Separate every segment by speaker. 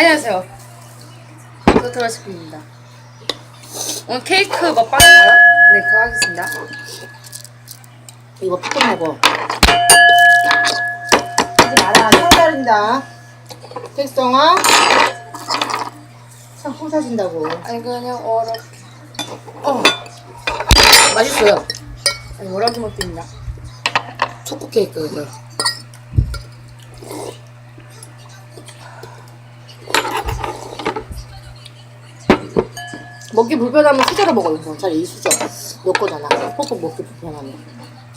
Speaker 1: 안녕하세요. 도토라스입니다. 오늘 케이크 먹방인가요? 네, 그거 하겠습니다.
Speaker 2: 이거 푸끔 먹어. 하지 마라. 살살인다. 택성아. 상품 사신다고.
Speaker 1: 아니 그냥 어렵.
Speaker 2: 어. 맛있어요.
Speaker 1: 아니 어렵게 먹습니다.
Speaker 2: 초코 케이크 이거. 먹기 불편하면 수저로 먹어, 이거. 차라리 이 수저. 너 거잖아. 퍽퍽 먹기 불편하면.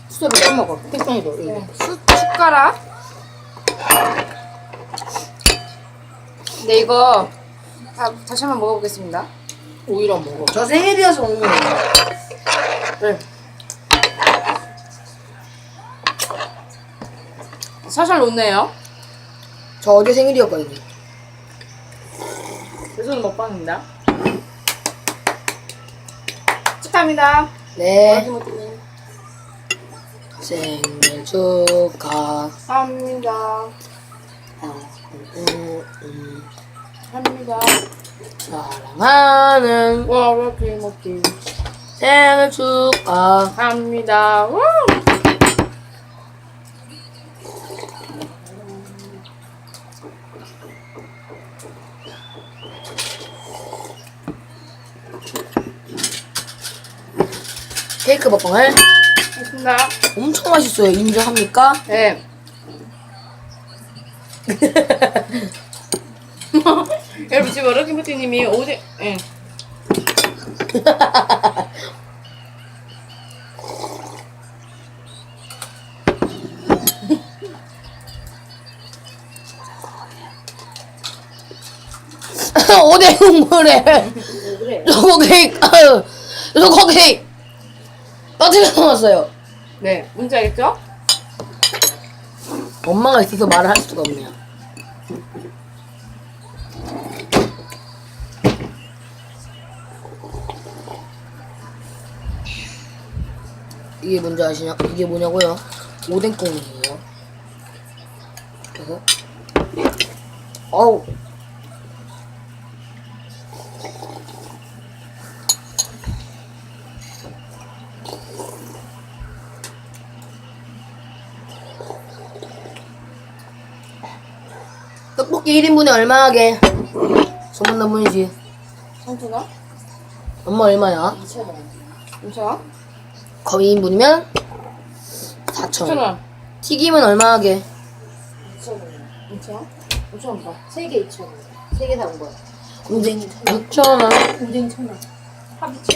Speaker 2: 수저로 떼 먹어. 택성이도. 이거.
Speaker 1: 네, 수 숟가락. 네 이거 다, 다시 한번 먹어보겠습니다.
Speaker 2: 오이랑 먹어.
Speaker 3: 저 생일이어서 먹는 거예요.
Speaker 2: 네.
Speaker 1: 살살 녹네요.
Speaker 3: 저 어제 생일이었거든요.
Speaker 1: 그래서 먹방입니다. 축하합니다.
Speaker 3: 네. 생일 축하.
Speaker 1: 합니다.
Speaker 3: 음, 음,
Speaker 1: 합니다.
Speaker 3: 사랑하는
Speaker 1: 어렵게 먹기.
Speaker 3: 생일 축하.
Speaker 1: 합니다. 우!
Speaker 3: 케이크 먹방을
Speaker 1: 했습니다.
Speaker 3: 엄청 맛있어요. 인정합니까?
Speaker 1: 네. 여러분 지금 어렵게부티님이 오디 예.
Speaker 3: 오뎅 국물에. 초코 케이 떠들어 놓았어요.
Speaker 1: 네 뭔지 알겠죠?
Speaker 3: 엄마가 있어서 말을 할 수가 없네요. 이게 뭔지 아시냐? 이게 뭐냐고요? 오뎅 국물이에요. 그래서 어우 떡볶이 1인분에 얼마 하게? 소문난 분이지.
Speaker 1: 삼촌아?
Speaker 3: 엄마 얼마야?
Speaker 1: 2,000원. 2,000원?
Speaker 3: 거의 2인분이면 4,000원.
Speaker 1: 2,000원.
Speaker 3: 튀김은 얼마 하게?
Speaker 2: 2,000원.
Speaker 1: 2,000원? 5,000원 더.
Speaker 2: 3개 2,000원. 3개 사온 거야.
Speaker 3: 오뎅 6,000원.
Speaker 2: 오뎅 1,000원. 합이